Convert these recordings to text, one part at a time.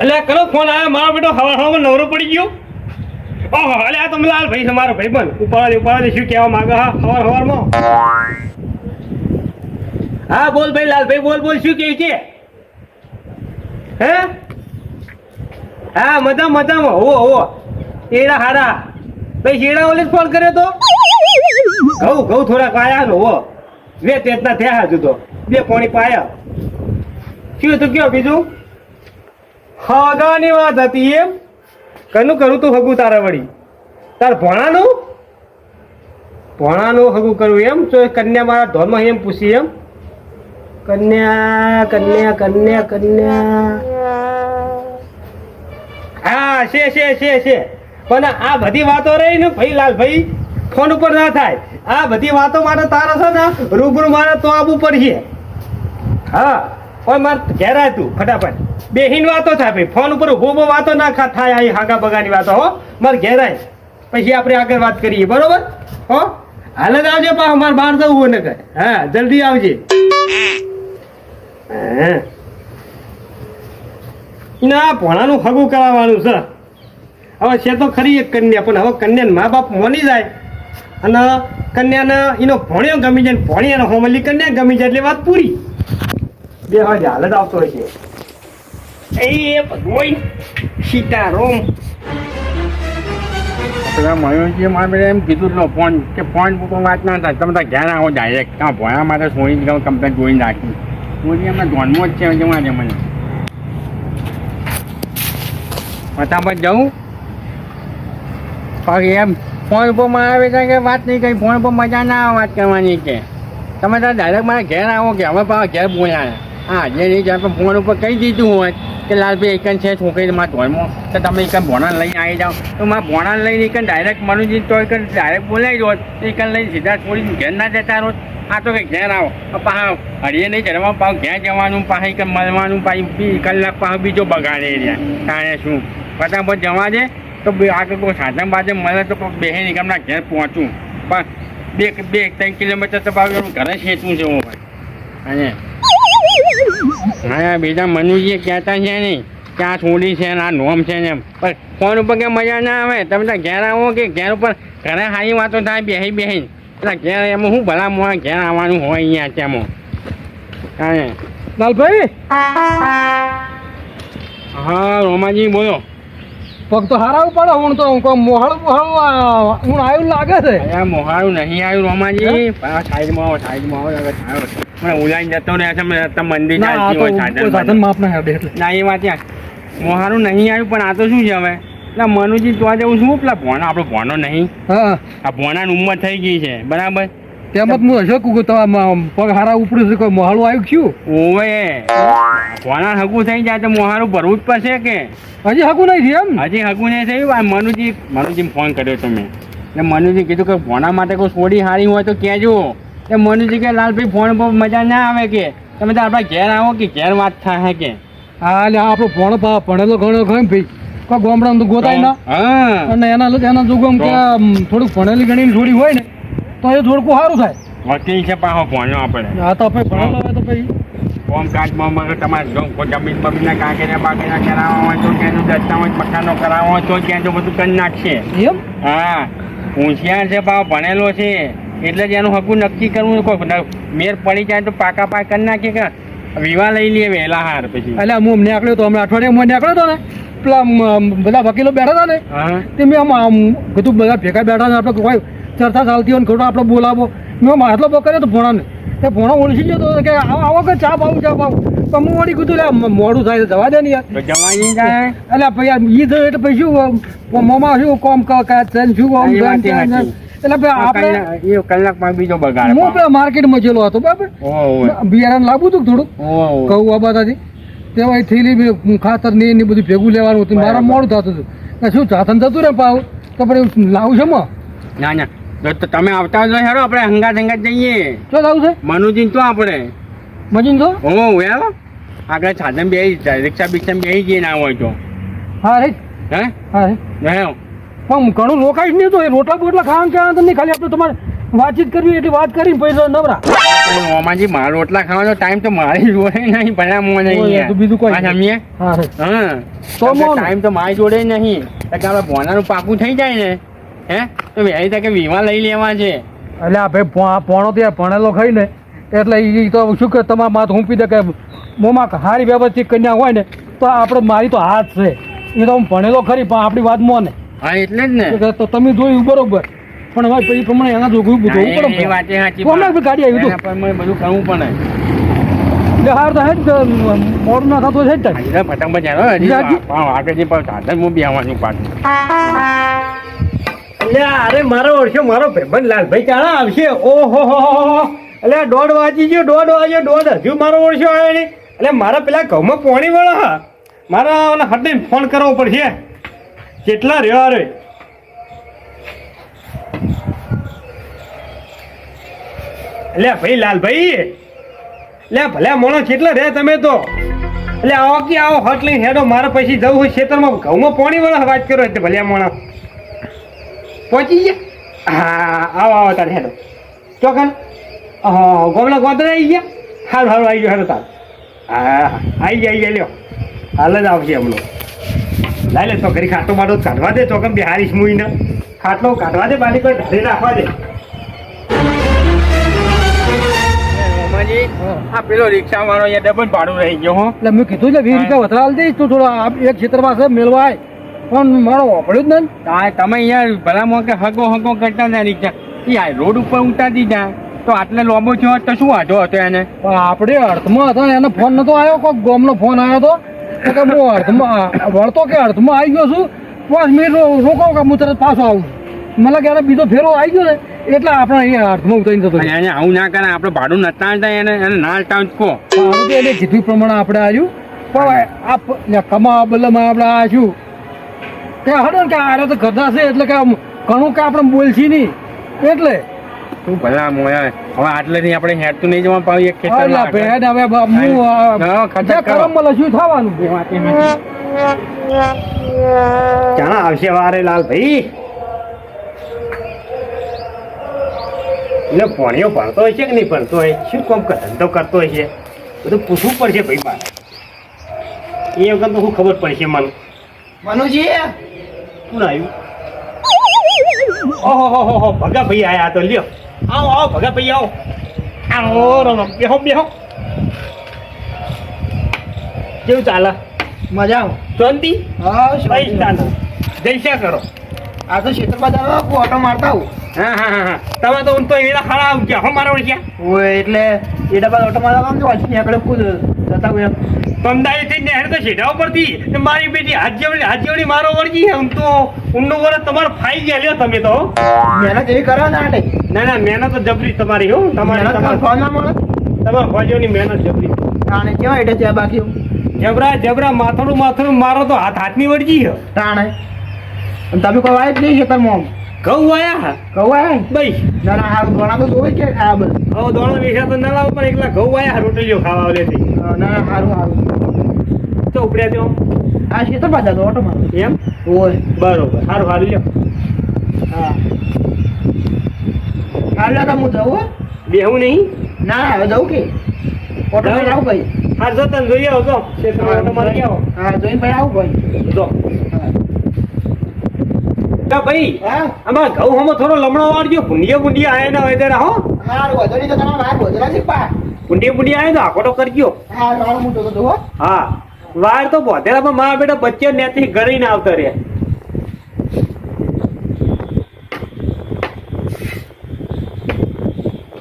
એટલે કરો ફોન આવ્યો મારો બેટો હવા હવામાં નવરો પડી ગયો. ઓહો એટલે આ તમે લાલ ભાઈ છે, મારો ભાઈ બંધ ઉપાડે ઉપાડે, શું કહેવા માંગે, હા, હવાર, હવારમાં. હા, બોલ ભાઈ, લાલભાઈ, બોલ બોલ, શું કહે છે? હે? હા મજા મજામાં. હો હો એડા હારા ભાઈ, શેડા ઓલે ફોન કર્યો તો? ઘઉં ઘઉં થોડાક આયા નો હો બે તેતના થયા હજુ તો. બે પાણી પાયા. શું તું કયો બીજું? હગાની વાત હતી એમ? કનું કરું તું હગું તારા વળી? તાર ભણાનું? ભણાનું હગું કરું એમ? તો કન્યા મારા ધોનમાં એમ પૂછી એમ? કન્યા કન્યા કન્યા કન્યા. હા, છે છે છે છે. પણ આ બધી વાતો રહી ને ભાઈ લાલ ભાઈ ફોન ઉપર ના થાય. આ બધી વાતો માટે તારા છે ને રૂબરૂ મારે તો આવવું પડશે હા. પણ માર, ઘેર આય તું, ફટાફટ. બેહીન વાતો થાય ભાઈ ફોન ઉપર ઊભો ઊભો વાતો ના ખા- થાય આ હાગા બગાની વાતો, હો. મારે ઘેર આય. પછી આપણે આગળ વાત કરીએ, બરોબર? હો? હાલ જ આવજે પા અમારે બહાર જવું હોય ને કઈ. હા, જલ્દી આવજે. ના ભણાનું હગું કરાવવાનું છે. હવે છે તો ખરી એક કન્યા, પણ હવે કન્યાને મા બાપ મોની જાય. અને કન્યાને એનો ભણ્યો ગમી જાય ભણ્યાનો હોમલી કન્યા ગમી જાય, એટલે વાત પૂરી. બે હવે જ આવતો હશે. એ ભગવાન સીતારામ પેલા મયુરજી મારે એમ કીધું લો ફોન કે ફોન ઉપર વાત ના થાય. તમે ઘેર આવો ડાયરેક્ટ ત્યાં ભોયા માટે સોઈ ગયો કમ્પ્લેટ જોઈને રાખી. મોદી એમાં ધોનમાં જ છે જવા દે મને. ફટાફટ જવું? પછી એમ ફોન ઉપરમાં આવે છે કે વાત નહીં કરી? ફોન ઉપર મજા ના આવે વાત કરવાની કે. તમે ત્યાં ડાયરેક્ટ મારા ઘેર આવો કે હવે પાછા ઘેર બોલ્યા. હા જેની જ્યારે પણ ફોન ઉપર કહી દીધું હોય કે લાલભાઈ એકન છે છોકરી મારા ધોરમાં તો તમે એકન ભોણા લઈને આવી જાઓ. તો મારા ભોણા લઈને એકન ડાયરેક્ટ મનુજી તો એકન ડાયરેક્ટ બોલાવી દો એકન લઈને સીધા છોડીને ઘેર ના જતા રહો. આ તો કંઈક ઘેર આવો. પાછા હળીએ નહીં ચડવા પાછું ઘેર જવાનું પાછા એકન મળવાનું બી કલાક પાછો બીજો બગાડે રહ્યા. કારણે શું? ફટાફટ જવા દે, તો આગળ કોઈ સાધન બાજે મળે તો કોઈ બેહે નિગમના ઘેર પહોંચું. પણ બે બે, ત્રણ કિલોમીટર તો પાછું ઘરે છેટું છે હું અને હા બીજા મનુજી કહેતા છે નહીં કે આ છોડી છે ને આ નોમ છે ને. પણ ફોન ઉપર કે મજા ના આવે. તમે તો ઘેર આવો કે ઘેર ઉપર ઘરે સારી વાતો થાય બેહી બેહી એટલે ઘેર એમાં શું ભલા મોડા ઘેર આવવાનું હોય અહીંયા હા. લાલભાઈ? હા રોમાજી બોલો. પગ તો હારા પડે હું તો હું કહું મોહાળું મોહાળું હું આવ્યું લાગે છે. અરે મોહારું નહીં આવ્યું રોમાજી. સાઈડમાં આવો સાઈડમાં આવો મને ઉલાઈને જતો રહે છે તમે મંદિર ના ચાલતી હોય સાધન માપ ના હેડે એટલે. ના એ વાત મોહારું નહીં આવ્યું પણ આ તો શું છે હવે? એટલે મનુજી તો જવું શું પેલા ભોણા આપણો ભોણો નહીં. હા. આ ભોણાની ઉંમર થઈ ગઈ છે બરાબર? તેમ જ હું હશે કુકુ તો પગ હારા ઉપડ્યું છે કોઈ મોહાળું આવ્યું છું ઓવે કોના હગું થઈ જાય તો મોહાળું ભરવું જ પડશે કે? હજી હકું નહીં થયું એમ? હજી હગું નહીં થયું? આ મનુજી મનુજી ફોન કર્યો તમે એટલે મનુજી કીધું કે ભોણા માટે કોઈ સોડી હારી હોય તો કહેજો. એ મનુજી કે લાલભાઈ ફોન પર મજા ના આવે કે? તમે તો આપણા ઘેર આવો કે ઘેર વાત થાય કે? હા એટલે આપણો ફોન ભણેલો ઘણો ખરો ભાઈ. કોઈ ગામડામાં ગોતાય ના. હા. અને એના એના જોગમ કે થોડુંક ભણેલી ગણીને થોડી હોય ને તો એ થોડુંક સારું થાય. વકીલ છે પાછો ભણ્યો આપણે. હા તો આપણે ભણેલો હોય તો પછી. ફોર્મ કાર્ડમાં મગર તમારે જો જમીન બમીનના કાંકરિયા બાગળિયા કરાવવા હોય તો ક્યાં દસ્તાવેજ મકાનો કરાવવા હોય તો ક્યાં તો બધું કરી નાખશે. એમ? હા હોશિયાર છે પાછો ભણેલો છે. એટલે જ એનું હકું નક્કી કરવું કોઈ મેર પડી જાય તો પાકા પાક કરી નાખીએ કે વિવાહ લઈ લઈએ વહેલા હાર પછી. એટલે હું અમને નીકળ્યો તો હમણાં અઠવાડિયામાં નીકળ્યો હતો ને પેલા બધા વકીલો બેઠા હતા ને તે મેં આમ આમ કીધું બધા ભેગા બેઠા ને આપણે કોઈ ચર્ચા ચાલતી હોય ને ખોટો આપણે બોલાવો. મેં આમ પકડ્યો તો ભોણાને. તે ભોણો ઓળખી જતો કે આવો કે ચા પાવું ચા પાવું. પણ હું વળી કીધું લે મોડું થાય જવા દે ને યાર. તો જાય. એટલે ભાઈ ઈ એટલે પછી શું મોમાં શું કોમ ક- ક- શું. એટલે આપણે કલાકમાં બીજો બગાડ હું પેલા માર્કેટમાં ગયેલો હતો બરાબર? બિયારણ લાવવું હતું થોડું કહું આ બધાથી. એ થેલી ખાતર ને ને બધું ભેગું લેવાનું હતું. મારા મોડું થતું હતું. શું ચાથન થતું ને પાવ તો પછી લાવું છે માં ના ના. તો- તમે આવતા જ હેડો આપણે હંગાત હંગાત જઈએ. શું થવું છે? મનુજી તો આપણે. મજીન તો? હું વેલ આગળ સાધન જાય રિક્ષા બિક્ષા બે જઈએ ના હોય તો. હા રે. હે? હા રે. પણ ઘણું રોકાઈશ નહીં તો એ રોટલા બોટલા ખાવાનું કહેવાનું તમને ખાલી આપણે તમારે વાતચીત કરવી એટલે વાત કરીને પૈસા નવરા. મોમાજી મારો રોટલા ખાવાનો ટાઈમ તો મારી જોડે નહીં ભલા મો નહીં તો બીજું કોઈ. સમજીએ હા તો તો ટાઈમ તો મારી જોડે નહીં. એટલે આપણે ભોનાનું પાકું થઈ જાય ને. હે? તો વહેલી તકે વીમા લઈ લેવા છે. એટલે આ ભાઈ ભો- ત્યાં ભણેલો ખાઈ ને એટલે એ તો શું કે તમારા માથ હું દે કે મોમાં હારી વ્યવસ્થિત કન્યા હોય ને તો આપણે મારી તો હાથ છે. એ તો હું ભણેલો ખરી પણ આપણી વાત મોને હા એટલે જ ને. તો તમે જોયું બરોબર પણ હવે પછી પ્રમાણે એના જોગવું જોવું પડે કોને ગાડી આવી એના પણ બધું ખાવું પડે. એટલે હાર તો હે જ મોડું ના થતું છે જ પતંગ બજારો પણ આગળ જે આવવાનું સાધન હું બેવાનું પાછું. એટલે અરે મારો ઓળખ્યો, મારો ભાઈબંધ લાલભાઈ ચાળા આવશે. ઓહો, હો. એટલે દોઢ વાગી ગયો, દોઢ વાગ્યો દોઢ હજુ મારો ઓળખ્યો આવ્યો નહીં. એટલે મારા પેલા ઘઉંમાં પોણી વળો હા. મારા ઓલા હટને ફોન કરવો પડશે. કેટલા રહ્યો અરે એટલે ભાઈ, લાલભાઈ. એટલે ભલે મોણો કેટલા રહ્યા તમે તો. એટલે આવો કે આવો, હટ લઈને હેડો. મારે પછી જવું હોય, ખેતરમાં ઘઉંમાં પાણી વાળા વાત કરો એટલે ભલે મોણા. પહોંચી ગયા? હા આવો આવો તારે હેડો. ચોકન હા ગોમલા ગોદરા આવી ગયા? સારું સારું આવી ગયો હેડો તાર. હા આવી ગયા આવી ગયા લ્યો. હાલ જ આવશે હમણાં. લાઈ લે તો ઘરી ખાટો બાટો કાઢવા દે ચોકન બિહારીશ મુઈને. ખાટલો કાઢવા દે બારી પર ઢાળી રાખવા દે. આ પેલો રિક્ષા વાળો અહીંયા ડબલ ભાડું રહી ગયો હો. એટલે મેં કીધું છે વીસ રૂપિયા વધારે દઈશ તું થોડો એક ક્ષેત્રમાં છે પણ મારો વાપર્યું જ નહીં. આ તમે અહીંયા ભલા કે હગો હગો કરતા હતા રિક્ષા એ આ રોડ ઉપર ઉતારી દીધા. તો આટલે લોબો છો તો શું વાંધો હતો એને? પણ આપણે અર્થમાં હતા ને એને ફોન નતો આવ્યો કોઈ ગોમનો ફોન આવ્યો હતો. તો કે હું અર્થમાં વળતો કે અર્થમાં આવી ગયો છું? પાંચ મિનિટ રોકો કે હું તરત પાછો આવું મતલબ કે એને બીજો ફેરો આવી ગયો ને એટલે આપણે અહીંયા અર્થમાં ઉતરી જતો એને આવું ના કરે આપણે ભાડું નતા એને એને ના આલતા કહો. એને કીધું પ્રમાણે આપણે આવ્યું. પણ આ કમાવા બદલામાં આપણે આ શું કે હડો કે આરે તો ગધા છે એટલે કે ઘણું કે આપણે બોલશી નહીં. એટલે. તું ભલા મોયા હવે આટલેથી આપણે હેડતું નહીં જવા પાવી એક ખેતર અલા ભેડ હવે હું આ- કરમ. કરમમાં લખ્યું થવાનું. એ વાત એમ જ. ચાણા આવશે વારે લાલભાઈ એટલે ભણ્યો ભણતો હોય છે કે નહીં ભણતો હોય શું કોમ ધંધો કરતો હોય છે બધું પૂછવું પડશે ભાઈ મારે એ વખત તો શું ખબર પડશે મને? મનુજી કોણ આવ્યું ઓહો હો હો હો ભગા ભાઈ આયા તો લ્યો. આવો આવો ભગા ભાઈ આવો. આવો રમ બેહો બેહો. કેવું ચાલે? મજા શાંતિ? હા પૈસા જલસા કરો. આ તો ક્ષેત્રમાં જાવ ઓટો મારતા હું હા હા હા તમે તો ઊન તો એના ખાડા આવ ગયા હો મારા ઓળખ્યા? ઓય એટલે એ ડબ્બા ઓટો મારા કામ જો વાંચી આગળ ખુદ જતા હોય તમદાઈ થી નહેર તો છેડા ઉપરથી. મારી બેટી હાથ જેવડી મારો વળગી આમ તો ઊંડો વર તમાર ફાઈ ગયા લ્યો તમે તો. મહેનત એવી કરો ને આટે ના ના મહેનત તો જબરી તમારી હો તમારી તમાર ફોના મળે? તમારા ફોજોની મહેનત જબરી. તાણે કેવા એટલે ત્યાં બાકી? જબરા જબરા માથડું માથડું મારો તો હાથ હાથની વળગી તાણે તમે કોઈ વાય જ નહીં ખેતરમાં ઘઉં આયા? હા કહું વાય ના ના હારું ધોણા તો જોવે કે આ બધું હવે દોણો વેચા તો ના લાવ પણ એકલા ઘઉં આયા રોટલીઓ ખાવા આવલેથી ના ના હારું હારું. તો ઉપડ્યા તો આ ક્ષેત્રમાં તો ઓટો એમ? ઓય બરોબર. સારું સારું લ્યો. હા. હાલ દાદા હું જવું? બેહું નહીં? ના હવે જવું કે. ઓટો આવું ભાઈ. હા જો તને જોઈએ આવો જો. ક્ષેત્રમાં ઓટો મારી આવો. હા જોઈને ભાઈ આવું ભાઈ. જો. હા. કા ભાઈ. અમાર ઘઉં હમો થોડો લમણો વાળજો. ભૂંડિયા ભૂંડિયા આયા ના ત્યારે હો. હાર વધરી તો તમે હાર વધરા છે પા. ભૂંડિયા ભૂંડિયા આયા તો આખોટો કરજો. હા હારું હું તો જોવો હા. વાર તો બોધેલા પણ મારા બેટા બચ્ચે નેથી ઘરે ને આવતા રે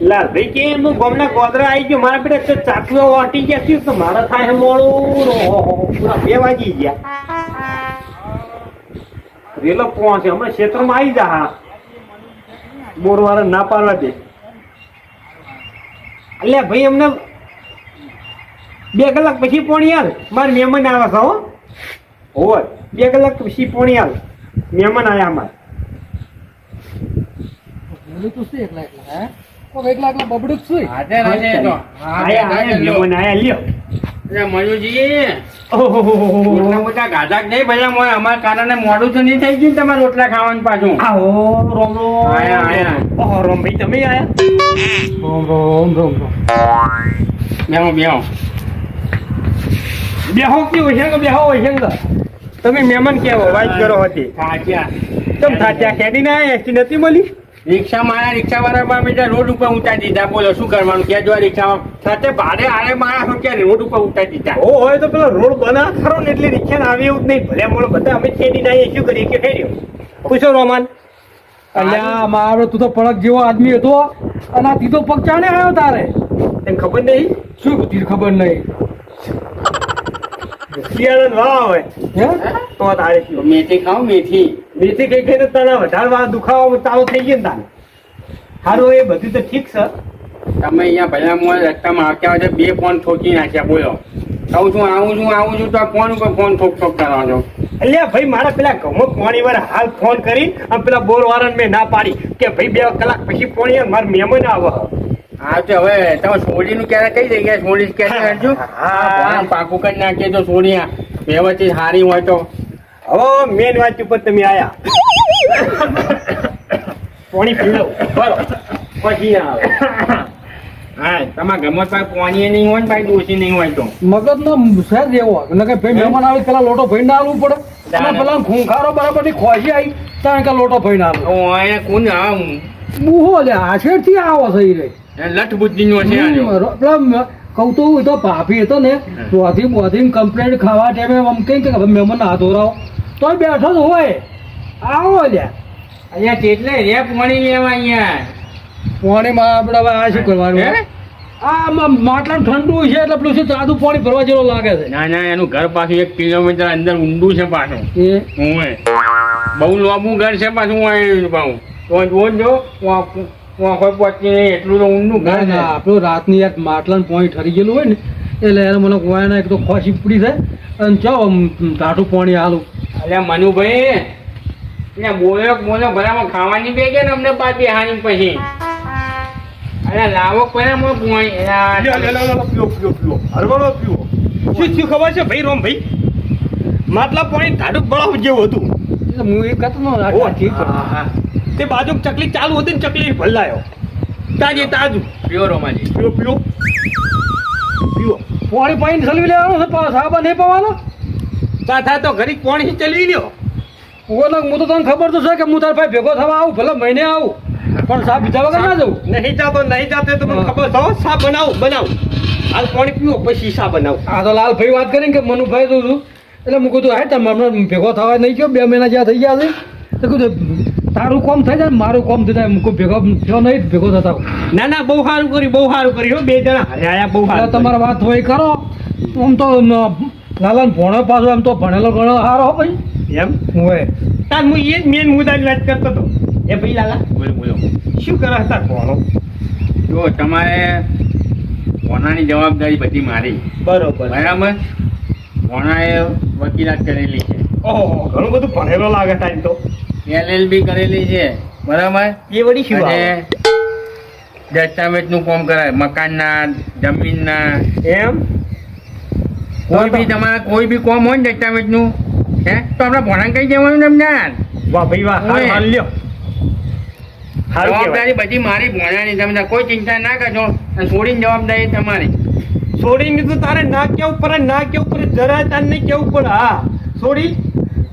લાલ ભાઈ કે હું ગમના ગોદરા આવી ગયો મારા બેટા ચાકુ વાટી ગયા તો મારા થાય મોડું. પૂરા બે વાગી ગયા. રેલો પહોંચે હમણાં ક્ષેત્રમાં આવી જા હા. બોર ના પાડવા દે. એટલે ભાઈ અમને બે કલાક પછી પોણી હાલ મારે મહેમાન આવ્યા હતા હો. હોય બે કલાક પછી પોણી હાલ મહેમાન આવ્યા અમારે. એકલા એકલા બબડું આયા મહેમાન આયા લ્યો. મોડું તો નહીં થઈ ગયું તમારે રોટલા ખાવાનું પાછું. રોમ રોમ. આયા. ઓહો રોમભાઈ તમે આયા? રોમ રોમ રોમ રોમ. બેહો બેહો. બેહો કે હોય છે બેહો હોય છે તમે મહેમાન કેવો? વાત કરો હતી. થાક્યા તમે થાચ્યા? કેદી ના એસી નથી મળી? રિક્ષા મારા રિક્ષા વાળા બીજા રોડ ઉપર ઉતારી દીધા. બોલો શું કરવાનું? કે જો રિક્ષા રિક્ષામાં? સાથે ભારે આરે મારા શું કે રોડ ઉપર ઉતારી દીધા? ઓ હોય તો પેલો રોડ બના ખરો ને એટલે રિક્ષા આવે એવું જ નહીં. ભલે મોડો બધા અમે છેડી નાઈએ શું કરીએ? કે ફેર્યો પૂછો રોમાન. અલ્યા મારો તું તો પડક જેવો આદમી હતો. અને આ તીધો પગ ચાને આવ્યો તારે? તને ખબર નહીં? શું તીર ખબર નહીં? શિયાળો ન હોય હે? તો તારે મેથી ખાવ મેથી. મેથી કઈ કઈ તને વધારવા દુખાવો ચાલુ થઈ ગયો ને તારે. સારું એ બધું તો ઠીક છે. તમે અહીંયા ભલા રસ્તામાં આવતા હોય બે ફોન ઠોકી નાખ્યા બોલો. કહું છું આવું છું આવું છું તો ફોન ઉપર ફોન ઠોક ઠોક કરવા છો એટલે ભાઈ મારા પેલા ગમો પોણી વાર હાલ ફોન કરી અને પેલા બોર વાળાને મેં ના પાડી કે ભાઈ બે કલાક પછી પોણી મારે મહેમાન આવે. હા તો હવે તમે સોડીનું ક્યારે કઈ જગ્યાએ સોડી ક્યારે કરજો? હા. પાકું કરી નાખીએ તો સોડી વ્યવસ્થિત સારી હોય તો. હવે મેન વાત ઉપર તમે આયા. પાણી પી લઉં બરો. પછી ના આવે. હા તમારા ઘરમાં પાસે પાણી નહીં હોય ને ભાઈ ડોસી નહીં હોય તો. મગજનો સહેજ એવો. કે ભાઈ મહેમાન આવે પેલા લોટો ભરી ના આલવું પડે. અને પેલા ખૂંખારો બરાબરની ખોજી આવી ત્યાં કે લોટો ભરી ના આલવું તો અહીંયા કોણ આમ બુહો લે આછેડથી આવો થઈ રે. લઠ બુદ્ધિનો છે પેલા કહું તો એ તો ભાભી હતો ને. ચોથી બોધી કમ્પ્લેટ ખાવા ટાઈમે આમ કઈ કે મહેમાન હાથ ધોરાવો. તો બેઠો જ હોય. આવો લ્યા. અહીંયા કેટલે રે પોણી લેવા અહીંયા. પોણીમાં આપણે હવે આ શું કરવાનું? આમાં આ માટલા ઠંડુ છે એટલે પેલું શું જાદુ પાણી ભરવા જેવું લાગે છે. ના ના એનું ઘર પાછું એક કિલોમીટર અંદર ઊંડું છે પાછું. હું બહુ લાંબુ ઘર છે પાછું હું પાછું. તો જોજો કોઈ પહોંચી નહીં એટલું તો ઊંડું ઘર છે. ના આપણું રાતની એક માટલાનું પાણી ઠરી ગયેલું હોય ને એટલે એને મને કોઈ એક તો ખોસી પડી થાય અને ચાલો ટાઢું પાણી હાલું. અલ્યા મનુભાઈ એટલે બોલો બોલો ભલામાં ખાવાની બે ગયા ને અમને પાછી હાની પછી. અરે લાવો પહેલા મો પોણી પીઓ પીઓ પીઓ લ્યો, પીઓ શું થયું ખબર છે ભાઈ રોમ ભાઈ માટલા પાણી ધાડુક બળાવ જેવું હતું. એટલે હું એ કહેતો નો. તે બાજુ ચકલી ચાલુ હતી ને ચકલી ભલાયો તાજે તાજું. પીઓ રોમાજી. પીઓ પીઓ. પીઓ. પાણી પાણી સલવી લેવાનું સાબા નહીં પાવાનો? તા થાય તો ઘડી પાણી ચલવી લ્યો. ઓલો હું તો તને ખબર તો છે કે હું તારા ભાઈ ભેગો થવા આવું ભલે મહિને આવું પણ સાહેબ બીજા વગર ના જવું. નહીં જાતો નહીં જાતે તો મને ખબર હો, શા બનાવું બનાવું. હાલ પાણી પીવો પછી શા બનાવું. આ તો લાલભાઈ વાત કરીને કે મનુભાઈ તો છું એટલે હું કીધું હે તમે હમણાં ભેગો થવા નહીં ગયો બે મહિના જ્યાં થઈ ગયા છે. તો કીધું તારું કોમ થઈ જાય મારું કોમ થઈ જાય મૂકું ભેગો થયો નહીં ભેગો થતા હું. ના ના બહુ સારું કર્યું બહુ સારું કર્યું હો, બે જણા હાર્યા બહુ સારું તમારા વાત હોય કરો. આમ તો લાલાને ભણો પાછો એમ તો ભણેલો ગણો સારો ભાઈ. એમ? હોય તાર હું એ જ મેન મુદ્દાની વાત કરતો હતો. એ ભાઈ લાલા બોલો બોલો શું કરે હતા ભણો. જો તમારે ભોણાની જવાબદારી બધી મારી. બરોબર. બરાબર? ભોણાએ વકીલાત કરેલી છે. ઓહો ઘણું બધું ભણેલો લાગે ટાઈમ તો. એલએલબી કરેલી છે. બરાબર? એ વળી શું દસ્તાવેજનું કામ કરાય. મકાનના જમીનના. એમ? કોઈ બી તમારા કોઈ બી કોમ હોય ને દસ્તાવેજનું હે? તો આપણે ભોણાને કહી દેવાનું એમને વાહ ભાઈ વાહ હાલ લ્યો. જવાબદારી બધી મારી ભણાની તમે કોઈ ચિંતા ના કરજો છોડીને જવાબદારી તમારી. છોડીને તો તારે ના કેવું પડે ના કેવું પડે જરા તારે નહીં કેવું પડે. હા છોડી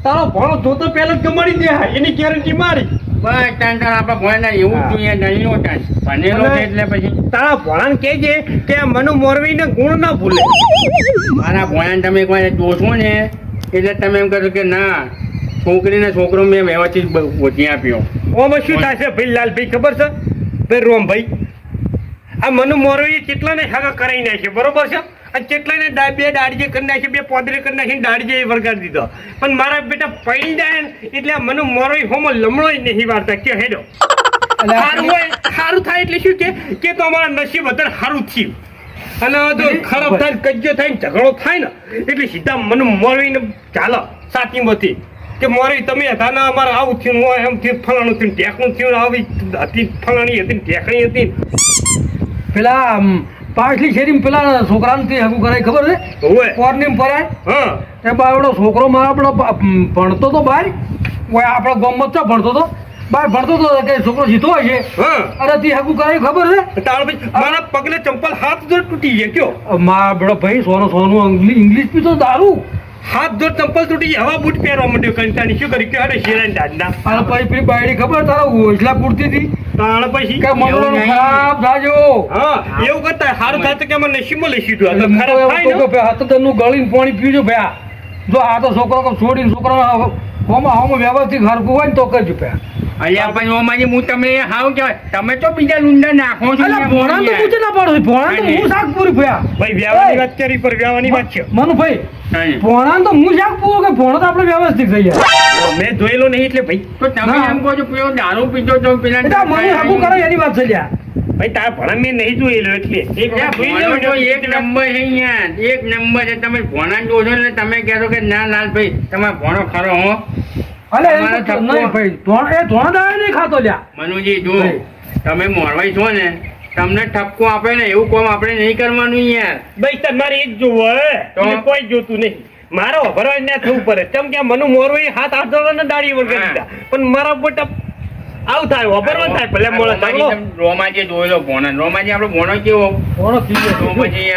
તારો ભણો જોતો પહેલા જ કમાડી દે એની ગેરંટી મારી. બસ તાન તાર આપણા એવું જોઈએ નહીં તાન ભણેલો છે એટલે પછી? તારા ભણાને કે મનુ મોરવીને ગુણ ન ભૂલે. મારા ભોણાને તમે એકવાર જોશો ને એટલે તમે એમ કહો કે ના છોકરીને છોકરો મેં વ્યવસ્થિત બ- આપ્યો. ઓમાં શું થશે છે ભાઈ ખબર છે? ભાઈ રોમભાઈ આ મનુ મોરવી કેટલાને હગા કરાઈ નાખે બરોબર છે? કેટલાને ને બે દાડીએ કરી નાખી બે પોદરે કરી નાખીને દાડીએ વળગાડી દીધો. પણ મારા બેટા પડી જાય એટલે મને મોરો હોમો લમણો નહીં વાર્તા કે હેડો. સારું હોય સારું થાય એટલે શું કે કે તો અમારા નસીબ અત્યારે સારું થયું. અને જો ખરાબ થાય કજ્જો થાય ને ઝઘડો થાય ને એટલે સીધા મને મોરવીને ચાલો સાચીમાંથી કે મોરવી તમે હતા ને અમારે આવું થયું હોય એમ થયું ફલાણું થયું ઢેકણું થયું આવી હતી ફલાણી હતી ટેકણી ઢેકણી હતી પેલા પાછલી શેરીમાં પેલા છોકરાને તે હગું કરાય ખબર છે? ઓવે કોર્નીમાં પરાય. હા. એ બાવડો છોકરો મારો આપણો ભણતો તો ભાઈ ઓય આપણો ગામમાં તો ભણતો તો. ભાઈ ભણતો તો કે છોકરો જીતો હોય છે. હા. અરે તે હગું કરાય ખબર છે? તાળ મારા પગલે ચંપલ હાથ જોડ તૂટી ગયા કયો? મારા બડો ભાઈ સોનો સોનું અંગ્લી- ઇંગ્લિશ પી તો દારૂ. હાથ ધોર ચંપલ તૂટી હવા બૂટ પહેરવા માંડ્યો કંટાળી શું કરી કે અરે શેરાની દાદના. અરે પછી પેલી બાયડી ખબર તારા ઓછલા પૂરતી હતી? તાળ પછી કે મનોરમ ખરાબ થાજો. હા એવું કરતા હારું થાય કે મને નસીબમાં લઈ સીધું તો ખરાબ થાય ને. હતદનનું ગળીને પાણી પીજો ભયા. જો આ તો છોકરો છોડીને છોકરો હોમાં હોમાં વ્યવસ્થિત હરકું હોય ને તો કરજો ભયા. અલ્યા પણ ઓમાજી હું તમને હાવ કહેવાય તમે તો બીજા લુંડા નાખો છો અલ્યા ભોણા તો. પૂછે ના પાડો ભોણા તો હું શાક પૂરી ભયા. ભાઈ વ્યવહારની વાત કરી પર વ્યવહારની વાત છે. મનુભાઈ ભાઈ ભોણા તો હું શાક પૂરું કે ભોણા તો આપણે વ્યવસ્થિત થઈ જાય. મેં જોયેલો નહીં એટલે ભાઈ. તો તમે એમ કહો છો પેલો દારૂ પીતો તો પેલા એટલે મને હગું કરો એની વાત છે લ્યા. ભાઈ તારા ભણા મેં નહીં જોયેલો એટલે. એક નંબર છે યાર એક નંબર છે. તમે ભોણા જો છો ને તમે કહેશો કે ના લાલભાઈ તમે ભોણો ખરો હો. અલે એ નહીં ભાઈ ધોણ એ ધોણ દાડે નહીં ખાતો લ્યા. મનુજી જો તમે મોરવાઈ છો ને તમને ઠપકો આપે ને એવું કોમ આપણે નહીં કરવાનું યાર. ભાઈ તમારે એક જોવો હે તો? કોઈ જોતું નહીં. મારો ભરવા ના થવું પડે. તેમ કે મનુ મોરવો હાથ આઠ દાડી વળગાડી હા. દીધા પણ મારા બોટા આવું થાય વાપરવા થાય. ભલે મોળા રોમાજી જોયેલો ભોણો. રોમાજી આપણો ભોણો કેવો? ભોણો પીએ રોમાજી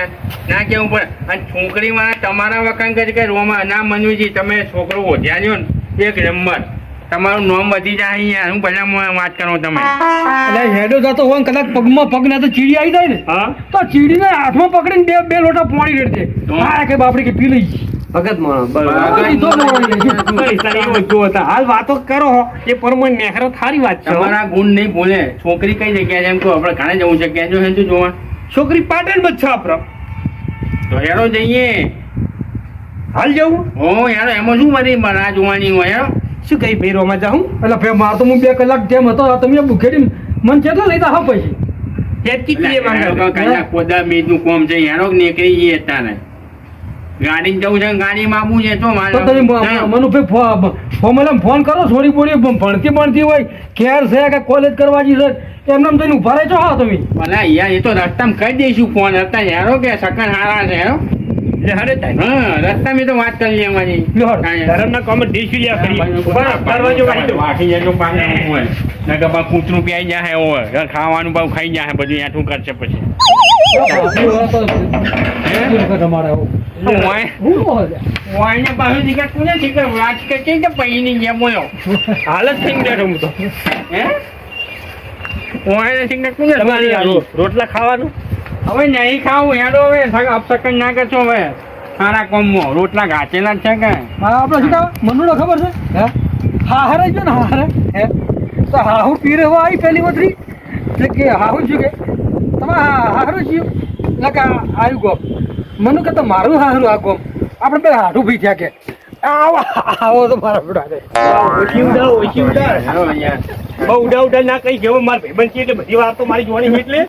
ના કેવું પણ અને છોકરી માં તમારા વખાણ કરી કે રોમા ના મનુજી તમે છોકરો ઓઢ્યા લ્યો ને એક નંબર. તમારું નામ વધી જાય અહીંયા. હું પહેલા વાત કરું તમે એટલે હેડો જતો હોય કદાચ પગમાં પગ ના તો ચીડી આવી જાય ને. હા. તો ચીડીને હાથમાં પકડીને બે બે લોટા પાણી રેડશે તો? હા કે બાપડી કે પી લઈ ભગત માણસ જો હાલ વાતો કરો એ પરમણ નેહરો થારી વાત છે તમારા ગુણ નહીં ભૂલે. છોકરી કઈ જગ્યાએ છે? એમ કહો આપણે ઘણા જવું છે. હેતુ જોવા. છોકરી પાટણમાં છે આપડે. તો હેરો જઈએ. હાલ જવું? હો યાર એમાં શું મારી રાહ જોવાની હોય શું કઈ ભાઈ રોમાં જાઉં? એટલે ભાઈ માર તો હું બે કલાક જેમ હતો તમે ભૂખેડી મન કેટલો લઈતા હા પછી? કોમ છે. યારો નીકળી જઈએ તારે. ગાડી જવું છે ગાડીમાં આવવું છે તો મારે મનુભાઈ ફોન કરો થોડી બોડી ભણતી ભણતી હોય કેર છે કે કોલેજ કરવા છે એમને જઈને ઊભા રહેજો હા તમે. ભલે યાર એ તો રસ્તામાં કહી દઈશું ફોન. હતા હેરો કે સકન હારા છે તો વાત કરી. ધરમના કામ લ્યા દરવાજો નકર બા કૂતરું જાય હોય ખાવાનું બહુ ખાઈ જાય બધું કરશે પછી. કે રોટલા ખાવાનું? હવે નહીં ખાવું હેડો હવે. આપ અપસકન ના કરશો હવે. સારા કોમમાં. રોટલા ઘાચેલા છે કે? હા આપણે શું કહેવાય? મનુડો ખબર છે? હે? હાહરે જો ને હાહરે. હે? તો હાહુ પીરે હો આવી પહેલી વતરી એટલે કે હાહુ શું કે? તમે હા- હાહરું છીએ? એટલે કે આ- આવ્યું ગોપ મનુ કે તો મારું હાહરું આ ગોમ. આપણે બે હાઠું ભી થયા કે. આવો આવો તો મારા છે. યાર બહુ ઉડા ઉડા ના કઈ કેવો મારા ભાઈબંધ છે એટલે બધી વાતો મારી જોવાની હોય એટલે.